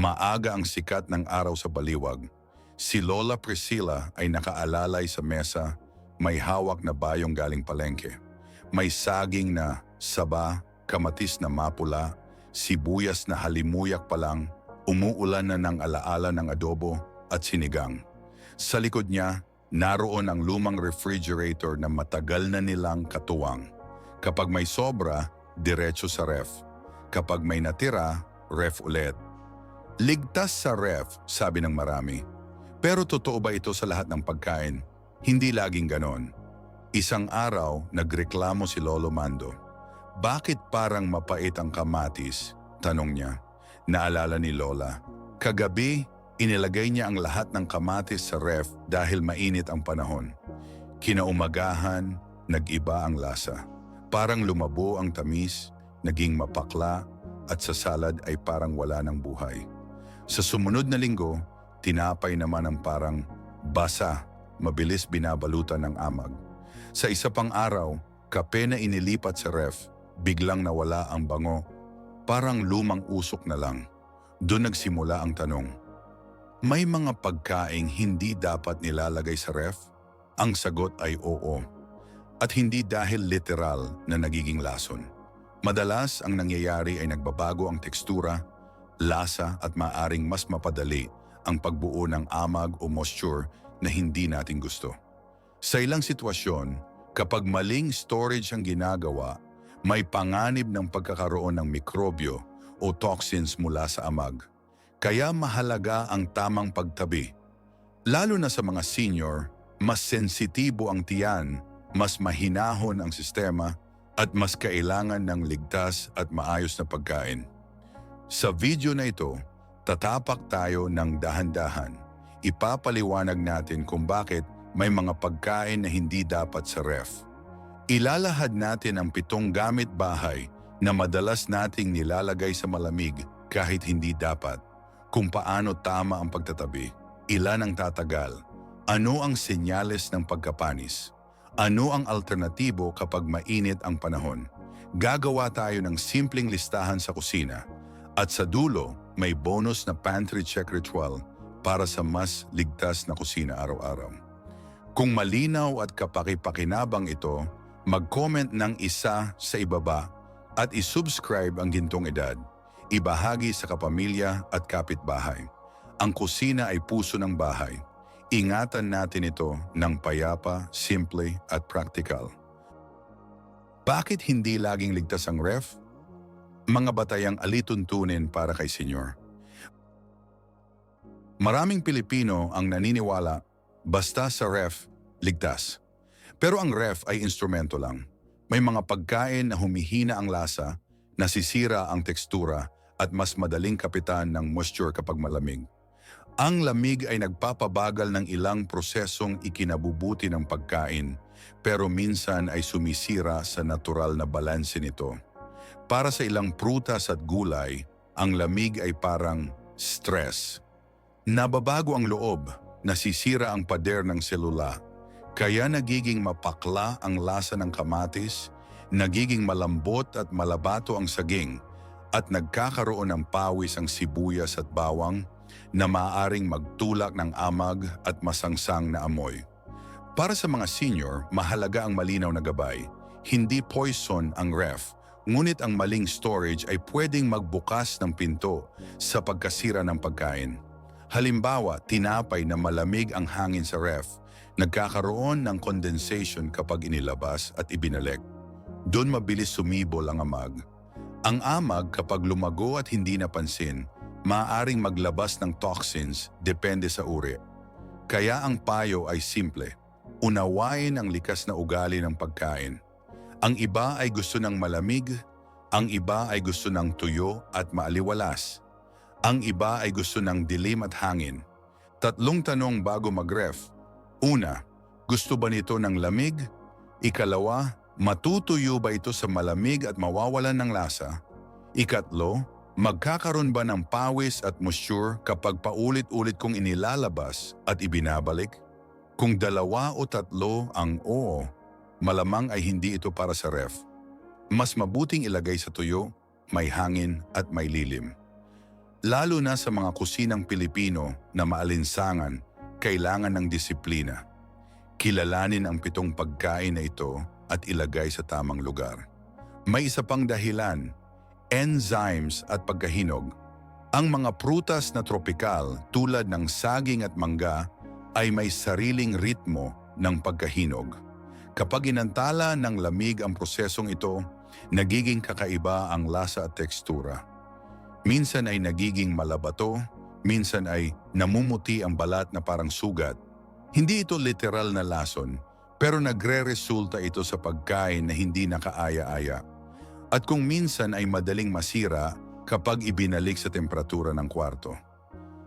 Maaga ang sikat ng araw sa baliwag. Si Lola Priscilla ay nakaalalay sa mesa, may hawak na bayong galing palengke. May saging na saba, kamatis na mapula, sibuyas na halimuyak pa lang, umuulan na ng alaala ng adobo at sinigang. Sa likod niya, naroon ang lumang refrigerator na matagal na nilang katuwang. Kapag may sobra, diretso sa ref. Kapag may natira, ref ulit. Ligtas sa ref, sabi ng marami. Pero totoo ba ito sa lahat ng pagkain? Hindi laging ganon. Isang araw, nagreklamo si Lolo Mando. Bakit parang mapait ang kamatis? Tanong niya. Naalala ni Lola. Kagabi, inilagay niya ang lahat ng kamatis sa ref dahil mainit ang panahon. Kinaumagahan, nag-iba ang lasa. Parang lumabo ang tamis, naging mapakla, at sa salad ay parang wala ng buhay. Sa sumunod na linggo, tinapay naman ang parang basa, mabilis binabalutan ng amag. Sa isa pang araw, kape na inilipat sa ref, biglang nawala ang bango. Parang lumang usok na lang. Doon nagsimula ang tanong. May mga pagkaing hindi dapat nilalagay sa ref? Ang sagot ay oo. At hindi dahil literal na nagiging lason. Madalas ang nangyayari ay nagbabago ang tekstura, lasa at maaring mas mapadali ang pagbuo ng amag o moisture na hindi natin gusto. Sa ilang sitwasyon, kapag maling storage ang ginagawa, may panganib ng pagkakaroon ng mikrobyo o toxins mula sa amag. Kaya mahalaga ang tamang pagtabi. Lalo na sa mga senior, mas sensitibo ang tiyan, mas mahinahon ang sistema, at mas kailangan ng ligtas at maayos na pagkain. Sa video na ito, tatapak tayo ng dahan-dahan. Ipapaliwanag natin kung bakit may mga pagkain na hindi dapat sa ref. Ilalahad natin ang pitong gamit bahay na madalas nating nilalagay sa malamig kahit hindi dapat. Kung paano tama ang pagtatabi, ilan ang tatagal, ano ang senyales ng pagkapanis, ano ang alternatibo kapag mainit ang panahon. Gagawa tayo ng simpleng listahan sa kusina at sa dulo may bonus na pantry check ritual para sa mas ligtas na kusina araw-araw. Kung malinaw at kapakipakinabang ito, mag-comment ng isa sa ibaba at isubscribe ang Gintong Edad. Ibahagi sa kapamilya at kapitbahay. Ang kusina ay puso ng bahay. Ingatan natin ito ng payapa, simple at practical. Bakit hindi laging ligtas ang ref? Mga batayang alituntunin para kay senyor. Maraming Pilipino ang naniniwala basta sa ref, ligtas. Pero ang ref ay instrumento lang. May mga pagkain na humihina ang lasa, nasisira ang tekstura at mas madaling kapitan ng moisture kapag malamig. Ang lamig ay nagpapabagal ng ilang prosesong ikinabubuti ng pagkain pero minsan ay sumisira sa natural na balanse nito. Para sa ilang prutas at gulay, ang lamig ay parang stress. Nababago ang loob, nasisira ang pader ng selula, kaya nagiging mapakla ang lasa ng kamatis, nagiging malambot at malabato ang saging, at nagkakaroon ng pawis ang sibuyas at bawang na maaaring magtulak ng amag at masangsang na amoy. Para sa mga senior, mahalaga ang malinaw na gabay. Hindi poison ang ref, ngunit ang maling storage ay pwedeng magbukas ng pinto sa pagkasira ng pagkain. Halimbawa, tinapay na malamig ang hangin sa ref, nagkakaroon ng condensation kapag inilabas at ibinalik. Doon mabilis sumibol ang amag. Ang amag kapag lumago at hindi napansin, maaaring maglabas ng toxins depende sa uri. Kaya ang payo ay simple. Unawain ang likas na ugali ng pagkain. Ang iba ay gusto ng malamig, ang iba ay gusto ng tuyo at maaliwalas. Ang iba ay gusto ng dilim at hangin. Tatlong tanong bago mag-ref. Una, gusto ba nito ng lamig? Ikalawa, matutuyo ba ito sa malamig at mawawalan ng lasa? Ikatlo, magkakaroon ba ng pawis at moisture kapag paulit-ulit kong inilalabas at ibinabalik? Kung dalawa o tatlo ang oo, malamang ay hindi ito para sa ref. Mas mabuting ilagay sa tuyo, may hangin at may lilim. Lalo na sa mga kusinang Pilipino na maalinsangan, kailangan ng disiplina. Kilalanin ang pitong pagkain na ito at ilagay sa tamang lugar. May isa pang dahilan, enzymes at pagkahinog. Ang mga prutas na tropikal tulad ng saging at mangga ay may sariling ritmo ng pagkahinog. Kapag inantala ng lamig ang prosesong ito, nagiging kakaiba ang lasa at tekstura. Minsan ay nagiging malabato, minsan ay namumuti ang balat na parang sugat. Hindi ito literal na lason, pero nagre-resulta ito sa pagkain na hindi nakaaya-aya. At kung minsan ay madaling masira kapag ibinalik sa temperatura ng kwarto.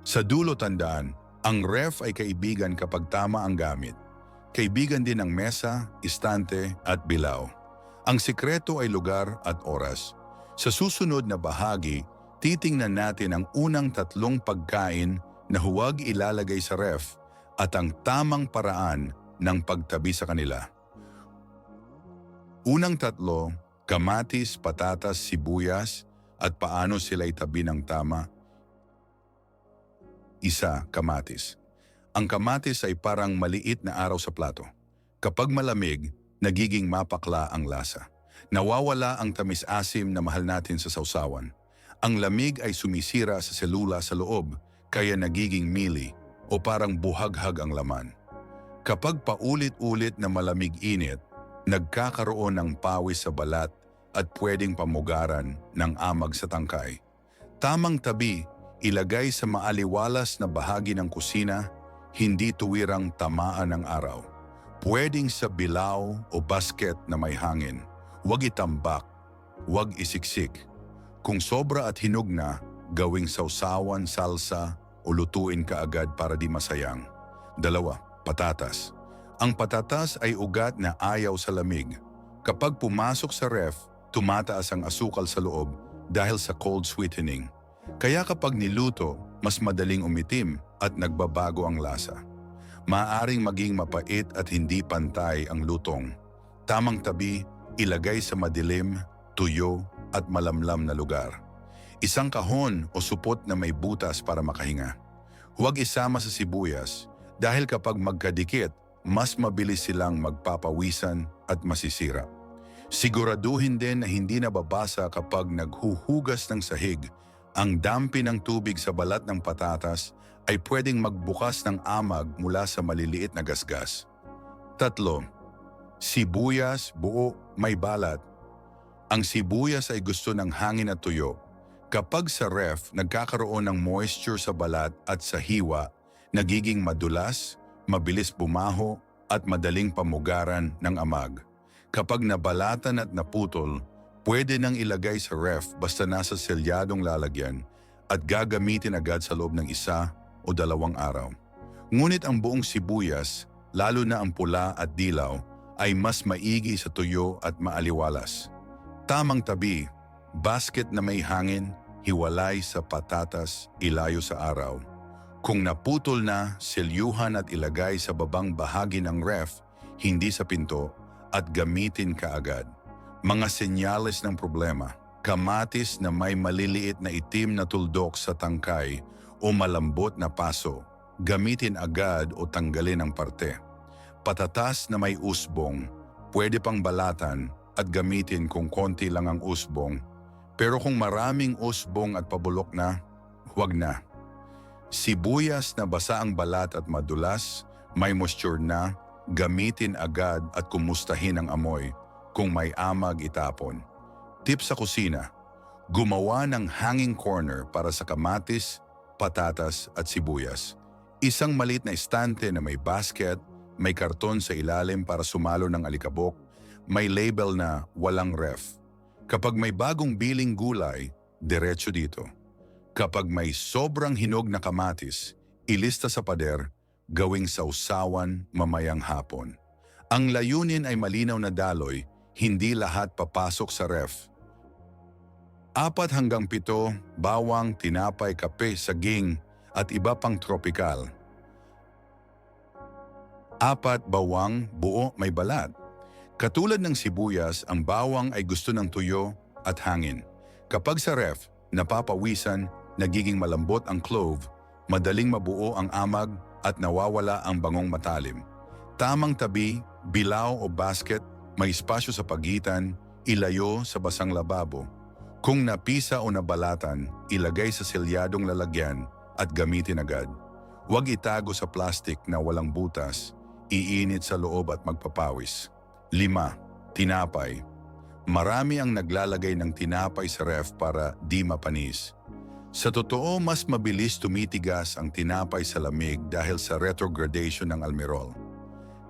Sa dulo tandaan, ang ref ay kaibigan kapag tama ang gamit. Kaibigan din ang mesa, istante at bilaw. Ang sikreto ay lugar at oras. Sa susunod na bahagi, titingnan natin ang unang tatlong pagkain na huwag ilalagay sa ref at ang tamang paraan ng pagtabi sa kanila. Unang tatlo, kamatis, patatas, sibuyas at paano sila itabi ng tama. Isa, kamatis. Ang kamatis ay parang maliit na araw sa plato. Kapag malamig, nagiging mapakla ang lasa. Nawawala ang tamis-asim na mahal natin sa sausawan. Ang lamig ay sumisira sa selula sa loob, kaya nagiging mili o parang buhaghag ang laman. Kapag paulit-ulit na malamig-init, nagkakaroon ng pawis sa balat at pwedeng pamugaran ng amag sa tangkay. Tamang tabi, ilagay sa maaliwalas na bahagi ng kusina, hindi tuwirang tamaan ng araw. Pwedeng sa bilaw o basket na may hangin. Huwag itambak, huwag isiksik. Kung sobra at hinog na, gawing sausawan, salsa o lutuin ka agad para di masayang. Dalawa, patatas. Ang patatas ay ugat na ayaw sa lamig. Kapag pumasok sa ref, tumataas ang asukal sa loob dahil sa cold sweetening. Kaya kapag niluto, mas madaling umitim at nagbabago ang lasa. Maaring maging mapait at hindi pantay ang lutong. Tamang tabi, ilagay sa madilim, tuyo at malamlam na lugar. Isang kahon o supot na may butas para makahinga. Huwag isama sa sibuyas dahil kapag magkadikit, mas mabilis silang magpapawisan at masisira. Siguraduhin din na hindi nababasa kapag naghuhugas ng sahig. Ang dampi ng tubig sa balat ng patatas ay pwedeng magbukas ng amag mula sa maliliit na gasgas. Tatlo, sibuyas, buo, may balat. Ang sibuyas ay gusto ng hangin at tuyo. Kapag sa ref nagkakaroon ng moisture sa balat at sa hiwa, nagiging madulas, mabilis bumaho at madaling pamugaran ng amag. Kapag nabalatan at naputol, pwede nang ilagay sa ref basta nasa selyadong lalagyan at gagamitin agad sa loob ng isa o dalawang araw. Ngunit ang buong sibuyas, lalo na ang pula at dilaw, ay mas maigi sa tuyo at maaliwalas. Tamang tabi, basket na may hangin, hiwalay sa patatas, ilayo sa araw. Kung naputol na, selyuhan at ilagay sa babang bahagi ng ref, hindi sa pinto, at gamitin kaagad. Mga senyales ng problema, kamatis na may maliliit na itim na tuldok sa tangkay o malambot na paso, gamitin agad o tanggalin ang parte. Patatas na may usbong, pwede pang balatan at gamitin kung konti lang ang usbong. Pero kung maraming usbong at pabulok na, huwag na. Sibuyas na basa ang balat at madulas, may moisture na, gamitin agad at kumustahin ang amoy kung may amag itapon. Tip sa kusina, gumawa ng hanging corner para sa kamatis, patatas at sibuyas. Isang malit na estante na may basket, may karton sa ilalim para sumalo ng alikabok, may label na walang ref. Kapag may bagong biling gulay, diretso dito. Kapag may sobrang hinog na kamatis, ilista sa pader, gawing sausawan mamayang hapon. Ang layunin ay malinaw na daloy, hindi lahat papasok sa ref. Apat hanggang pito, bawang, tinapay, kape, saging, at iba pang tropikal. Apat, bawang, buo, may balat. Katulad ng sibuyas, ang bawang ay gusto ng tuyo at hangin. Kapag sa ref, napapawisan, nagiging malambot ang clove, madaling mabuo ang amag at nawawala ang bangong matalim. Tamang tabi, bilaw o basket, may espasyo sa pagitan, ilayo sa basang lababo. Kung napisa o nabalatan, ilagay sa selyadong lalagyan at gamitin agad. Huwag itago sa plastic na walang butas, iinit sa loob at magpapawis. 5. Tinapay. Marami ang naglalagay ng tinapay sa ref para di mapanis. Sa totoo, mas mabilis tumitigas ang tinapay sa lamig dahil sa retrogradation ng almirol.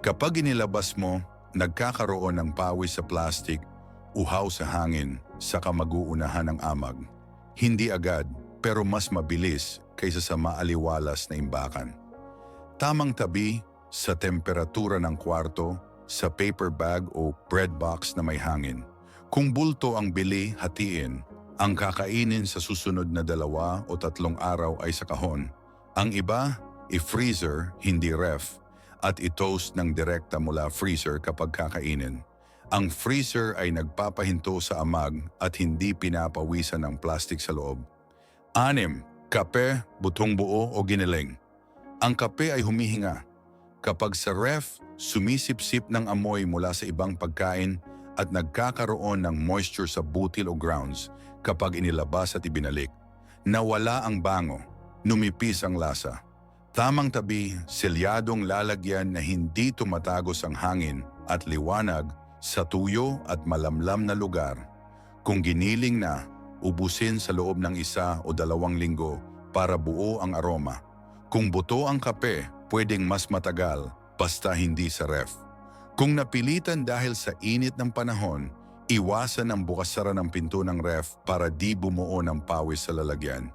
Kapag inilabas mo, nagkakaroon ng pawis sa plastic, uhaw sa hangin, saka mag-uunahan ng amag. Hindi agad, pero mas mabilis kaysa sa maaliwalas na imbakan. Tamang tabi sa temperatura ng kwarto, sa paper bag o bread box na may hangin. Kung bulto ang bili, hatiin. Ang kakainin sa susunod na dalawa o tatlong araw ay sa kahon. Ang iba, i-freezer, hindi ref, at i-toast ng direkta mula freezer kapag kakainin. Ang freezer ay nagpapahinto sa amag at hindi pinapawisan ng plastic sa loob. Anim, kape, butong buo o giniling. Ang kape ay humihinga. Kapag sa ref, sumisipsip ng amoy mula sa ibang pagkain at nagkakaroon ng moisture sa butil o grounds kapag inilabas at ibinalik. Nawala ang bango, numipis ang lasa. Tamang tabi, selyadong lalagyan na hindi tumatagos ang hangin at liwanag sa tuyo at malamlam na lugar. Kung giniling na, ubusin sa loob ng isa o dalawang linggo para buo ang aroma. Kung buto ang kape, pwedeng mas matagal basta hindi sa ref. Kung napilitan dahil sa init ng panahon, iwasan ang bukas-sara ng pinto ng ref para di bumuo ng pawis sa lalagyan.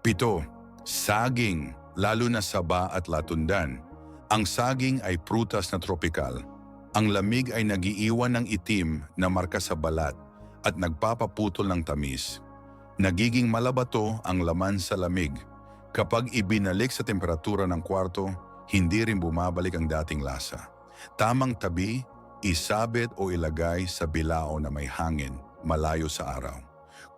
Pito, saging, lalo na saba at latundan. Ang saging ay prutas na tropikal. Ang lamig ay nagiiwan ng itim na marka sa balat at nagpapaputol ng tamis. Nagiging malabato ang laman sa lamig. Kapag ibinalik sa temperatura ng kwarto, hindi rin bumabalik ang dating lasa. Tamang tabi, isabit o ilagay sa bilao na may hangin, malayo sa araw.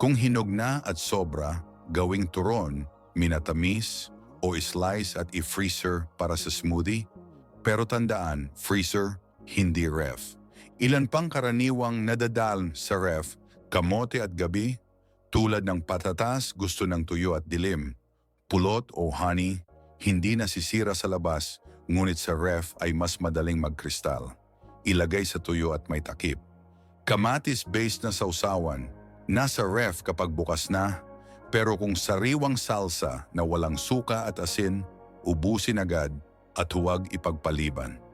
Kung hinog na at sobra, gawing turon, minatamis, o slice at i-freezer para sa smoothie. Pero tandaan, freezer, hindi ref. Ilan pang karaniwang nadadal sa ref, kamote at gabi, tulad ng patatas gusto ng tuyo at dilim, pulot o honey, hindi nasisira sa labas, ngunit sa ref ay mas madaling magkristal. Ilagay sa tuyo at may takip. Kamatis-based na sausawan, nasa ref kapag bukas na, pero kung sariwang salsa na walang suka at asin, ubusin agad at huwag ipagpaliban.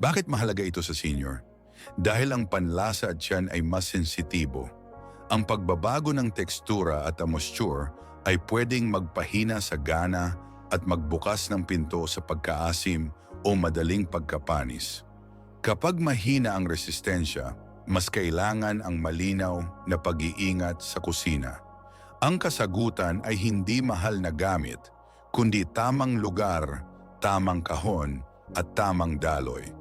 Bakit mahalaga ito sa senior? Dahil ang panlasa at tiyan ay mas sensitibo. Ang pagbabago ng tekstura at moisture ay pwedeng magpahina sa gana at magbukas ng pinto sa pagkaasim o madaling pagkapanis. Kapag mahina ang resistensya, mas kailangan ang malinaw na pag-iingat sa kusina. Ang kasagutan ay hindi mahal na gamit, kundi tamang lugar, tamang kahon at tamang daloy.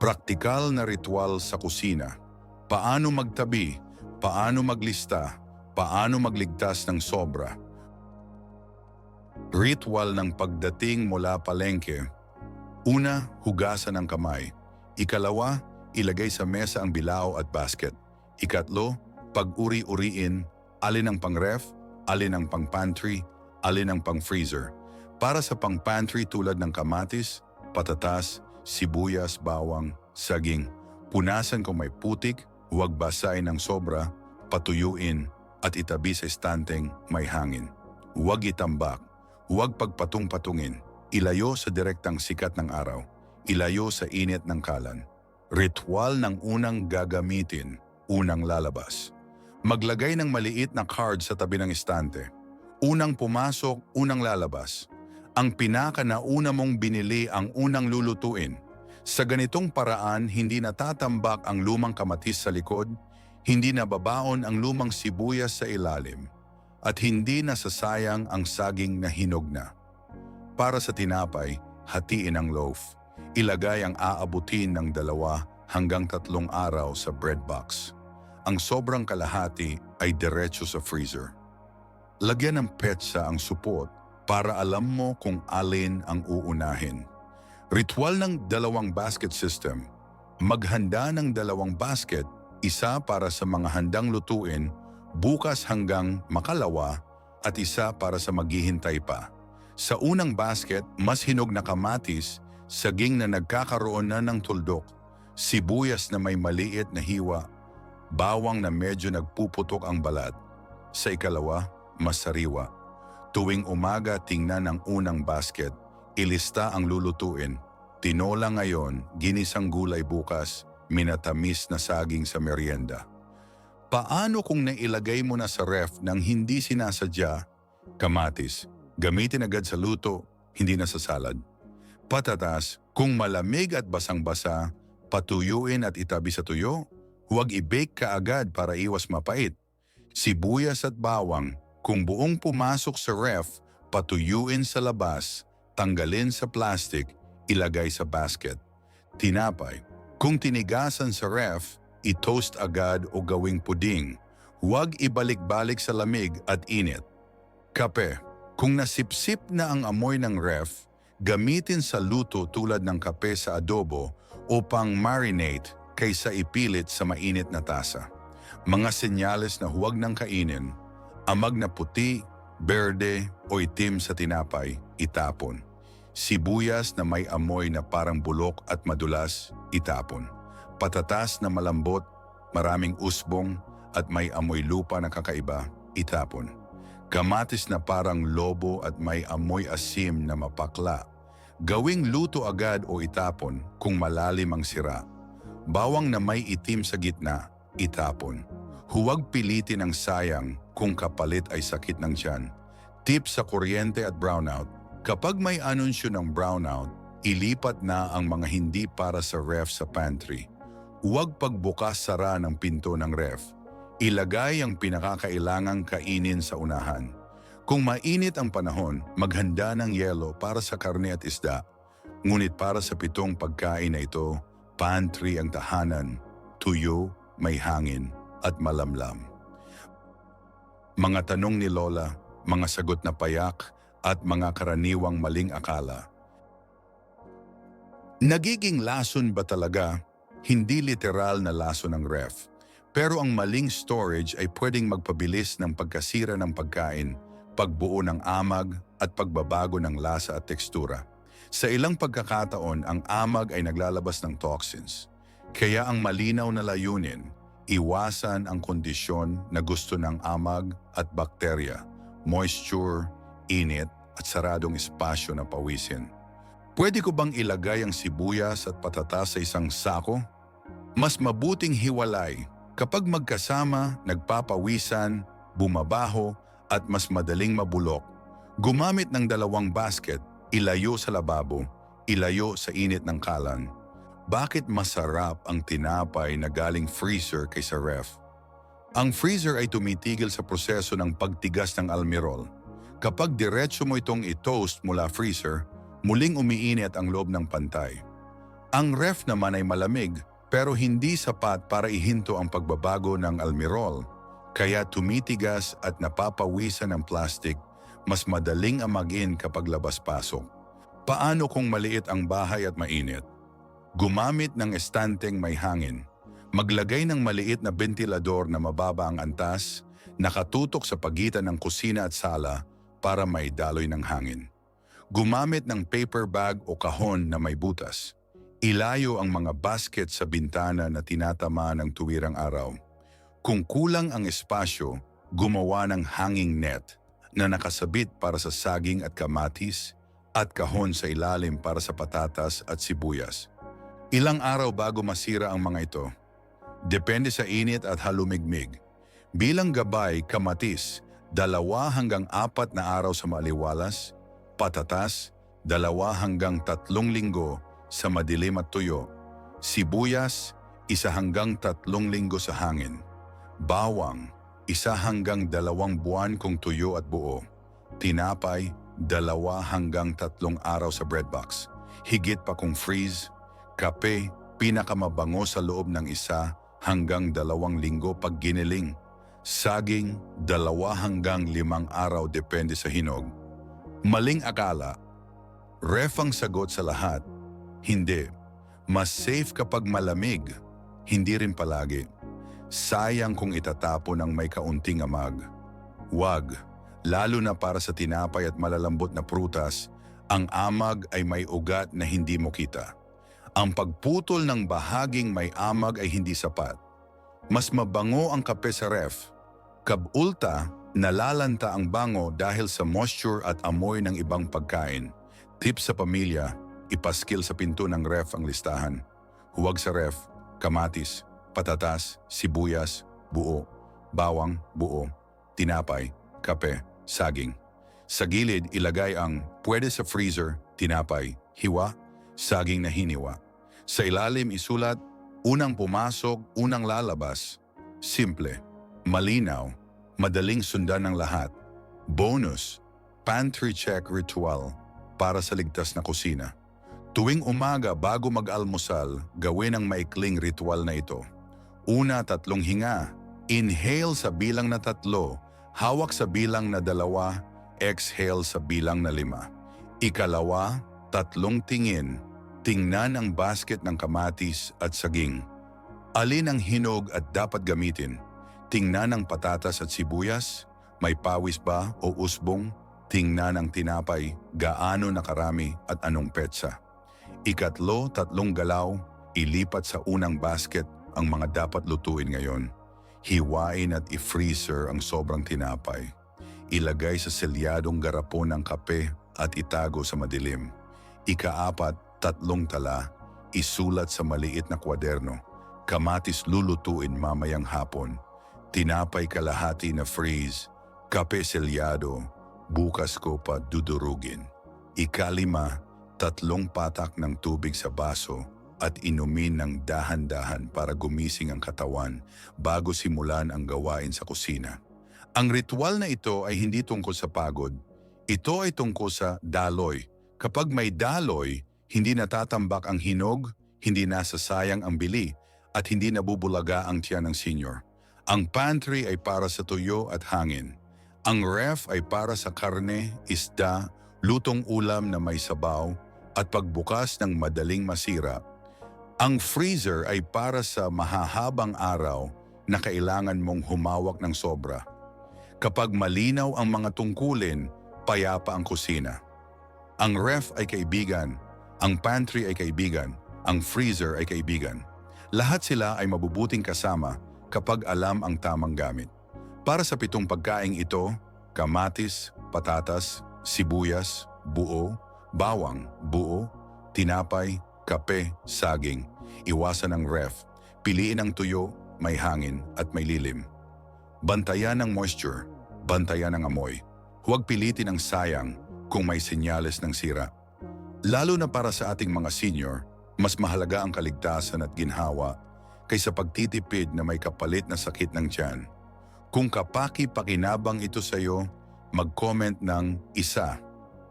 Praktikal na ritual sa kusina. Paano magtabi, paano maglista, paano magligtas ng sobra. Ritual ng pagdating mula palengke. Una, hugasan ang kamay. Ikalawa, ilagay sa mesa ang bilao at basket. Ikatlo, pag-uri-uriin, alin ang pang-ref, alin ang pang-pantry, alin ang pang-freezer. Para sa pang-pantry tulad ng kamatis, patatas, sibuyas, bawang, saging. Punasan kung may putik, huwag basahin ng sobra, patuyuin, at itabi sa estanteng may hangin. Huwag itambak, huwag pagpatung-patungin, ilayo sa direktang sikat ng araw, ilayo sa init ng kalan. Ritual ng unang gagamitin, unang lalabas. Maglagay ng maliit na card sa tabi ng estante. Unang pumasok, unang lalabas. Ang pinaka mong binili ang unang lulutuin. Sa ganitong paraan, hindi natatambak ang lumang kamatis sa likod, hindi nababaon ang lumang sibuyas sa ilalim, at hindi nasasayang ang saging na hinog na. Para sa tinapay, hatiin ang loaf. Ilagay ang aabutin ng dalawa hanggang tatlong araw sa bread box. Ang sobrang kalahati ay diretso sa freezer. lagyan ng petsa ang supot para alam mo kung alin ang uunahin. Ritual ng dalawang basket system. Maghanda ng dalawang basket, isa para sa mga handang lutuin, bukas hanggang makalawa, at isa para sa maghihintay pa. Sa unang basket, mas hinog na kamatis, saging na nagkakaroon na ng tuldok, sibuyas na may maliit na hiwa, bawang na medyo nagpuputok ang balat. Sa ikalawa, mas sariwa. Tuwing umaga tingnan ang unang basket, ilista ang lulutuin. Tinola ngayon, ginisang gulay bukas, minatamis na saging sa merienda. Paano kung nailagay mo na sa ref nang hindi sinasadya? Kamatis, gamitin agad sa luto, hindi na sa salad. Patatas, kung malamig at basang-basa, patuyuin at itabi sa tuyo. Huwag i-bake ka agad para iwas mapait. Sibuyas at bawang, kung buong pumasok sa ref, patuyuin sa labas, tanggalin sa plastic, ilagay sa basket. Tinapay, kung tinigasan sa ref, i-toast agad o gawing puding. Huwag ibalik-balik sa lamig at init. Kape, kung nasipsip na ang amoy ng ref, gamitin sa luto tulad ng kape sa adobo o pang marinate kaysa ipilit sa mainit na tasa. Mga senyales na huwag nang kainin, amag na puti, berde o itim sa tinapay, itapon. Sibuyas na may amoy na parang bulok at madulas, itapon. Patatas na malambot, maraming usbong at may amoy lupa na kakaiba, itapon. Kamatis na parang lobo at may amoy asim na mapakla. Gawing luto agad o itapon kung malalim ang sira. Bawang na may itim sa gitna, itapon. Huwag pilitin ang sayang kung kapalit ay sakit ng tiyan. Tip sa kuryente at brownout. Kapag may anunsyo ng brownout, ilipat na ang mga hindi para sa ref sa pantry. Huwag pagbukas sara ng pinto ng ref. Ilagay ang pinakakailangang kainin sa unahan. Kung mainit ang panahon, maghanda ng yelo para sa karne at isda. Ngunit para sa pitong pagkain na ito, pantry ang tahanan, tuyo, may hangin, at malamlam. Mga tanong ni Lola, mga sagot na payak, at mga karaniwang maling akala. Nagiging lason ba talaga? Hindi literal na lason ng ref. Pero ang maling storage ay pwedeng magpabilis ng pagkasira ng pagkain, pagbuo ng amag at pagbabago ng lasa at tekstura. Sa ilang pagkakataon, ang amag ay naglalabas ng toxins. Kaya ang malinaw na layunin, iwasan ang kondisyon na gusto ng amag at bakterya, moisture, init at saradong espasyo na pawisin. Pwede ko bang ilagay ang sibuyas at patatas sa isang sako? Mas mabuting hiwalay kapag magkasama, nagpapawisan, bumabaho at mas madaling mabulok. Gumamit ng dalawang basket, ilayo sa lababo, ilayo sa init ng kalan. Bakit masarap ang tinapay na galing freezer kaysa ref? Ang freezer ay tumitigil sa proseso ng pagtigas ng almirol. Kapag diretso mo itong i-toast mula freezer, muling umiinit ang loob ng pantay. Ang ref naman ay malamig pero hindi sapat para ihinto ang pagbabago ng almirol. Kaya tumitigas at napapawisan ng plastic, mas madaling amagin kapag labas-pasok. Paano kung maliit ang bahay at mainit? Gumamit ng estanteng may hangin. Maglagay ng maliit na bentilador na mababa ang antas, nakatutok sa pagitan ng kusina at sala para may daloy ng hangin. Gumamit ng paper bag o kahon na may butas. Ilayo ang mga basket sa bintana na tinatama ng tuwirang araw. Kung kulang ang espasyo, gumawa ng hanging net na nakasabit para sa saging at kamatis at kahon sa ilalim para sa patatas at sibuyas. Ilang araw bago masira ang mga ito. Depende sa init at halumigmig. Bilang gabay, kamatis, dalawa hanggang apat na araw sa maliwalas, patatas, dalawa hanggang tatlong linggo sa madilim at tuyo, sibuyas, isa hanggang tatlong linggo sa hangin, bawang, isa hanggang dalawang buwan kung tuyo at buo, tinapay, dalawa hanggang tatlong araw sa breadbox, higit pa kung freeze, kape, pinakamabango sa loob ng isa hanggang dalawang linggo pag giniling, saging dalawa hanggang limang araw depende sa hinog. Maling akala, ref ang sagot sa lahat. Hindi. Mas safe kapag malamig. Hindi rin palagi. Sayang kung itatapon ng may kaunting amag. Wag, lalo na para sa tinapay at malalambot na prutas, ang amag ay may ugat na hindi mo kita. Ang pagputol ng bahaging may amag ay hindi sapat. Mas mabango ang kape sa ref. Kabulta, nalalanta ang bango dahil sa moisture at amoy ng ibang pagkain. Tips sa pamilya, ipaskil sa pinto ng ref ang listahan. Huwag sa ref, kamatis, patatas, sibuyas, buo, bawang, buo, tinapay, kape, saging. Sa gilid, ilagay ang pwede sa freezer, tinapay, hiwa, saging na hiniwa. Sa ilalim isulat, unang pumasok, unang lalabas. Simple, malinaw, madaling sundan ng lahat. Bonus, pantry check ritual para sa ligtas na kusina. Tuwing umaga bago mag-almusal, gawin ang maikling ritual na ito. Una, tatlong hinga. Inhale sa bilang na tatlo, hawak sa bilang na dalawa, exhale sa bilang na lima. Ikalawa, tatlong tingin. Tingnan ang basket ng kamatis at saging. Alin ang hinog at dapat gamitin? Tingnan ang patatas at sibuyas. May pawis ba o usbong? Tingnan ang tinapay, gaano nakarami at anong petsa. Ikatlo, tatlong galaw, ilipat sa unang basket ang mga dapat lutuin ngayon. Hiwain at i-freezer ang sobrang tinapay. Ilagay sa selyadong garapon ng kape at itago sa madilim. Ikaapat, tatlong tala, isulat sa maliit na kwaderno. Kamatis lulutuin mamayang hapon. Tinapay kalahati na freeze. Kape selyado. Bukas ko pa dudurugin. Ikalima, tatlong patak ng tubig sa baso at inumin ng dahan-dahan para gumising ang katawan bago simulan ang gawain sa kusina. Ang ritual na ito ay hindi tungkol sa pagod. Ito ay tungkol sa daloy. Kapag may daloy, hindi natatambak ang hinog, hindi nasasayang ang bili, at hindi nabubulaga ang tiyan ng senior. Ang pantry ay para sa tuyo at hangin. Ang ref ay para sa karne, isda, lutong ulam na may sabaw, at pagbukas ng madaling masira. Ang freezer ay para sa mahahabang araw na kailangan mong humawak ng sobra. Kapag malinaw ang mga tungkulin, payapa ang kusina. Ang ref ay kaibigan, ang pantry ay kaibigan, ang freezer ay kaibigan. Lahat sila ay mabubuting kasama kapag alam ang tamang gamit. Para sa pitong pagkaing ito, kamatis, patatas, sibuyas, buo, bawang, buo, tinapay, kape, saging. Iwasan ang ref. Piliin ang tuyo, may hangin at may lilim. Bantayan ang moisture, bantayan ang amoy. Huwag pilitin ang sayang kung may senyales ng sira. Lalo na para sa ating mga senior, mas mahalaga ang kaligtasan at ginhawa kaysa pagtitipid na may kapalit na sakit ng tiyan. Kung kapaki-pakinabang ito sa iyo, mag-comment ng isa.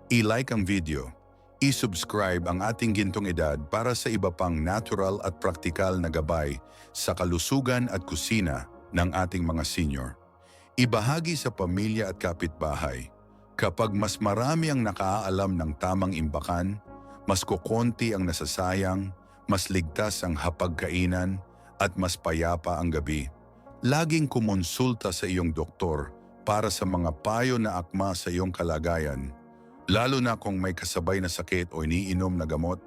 I-like ang video. I-subscribe ang ating gintong edad para sa iba pang natural at praktikal na gabay sa kalusugan at kusina ng ating mga senior. Ibahagi sa pamilya at kapitbahay. Kapag mas marami ang nakaalam ng tamang imbakan, mas kukonti ang nasasayang, mas ligtas ang hapagkainan, at mas payapa ang gabi. Laging kumonsulta sa iyong doktor para sa mga payo na akma sa iyong kalagayan, lalo na kung may kasabay na sakit o iniinom na gamot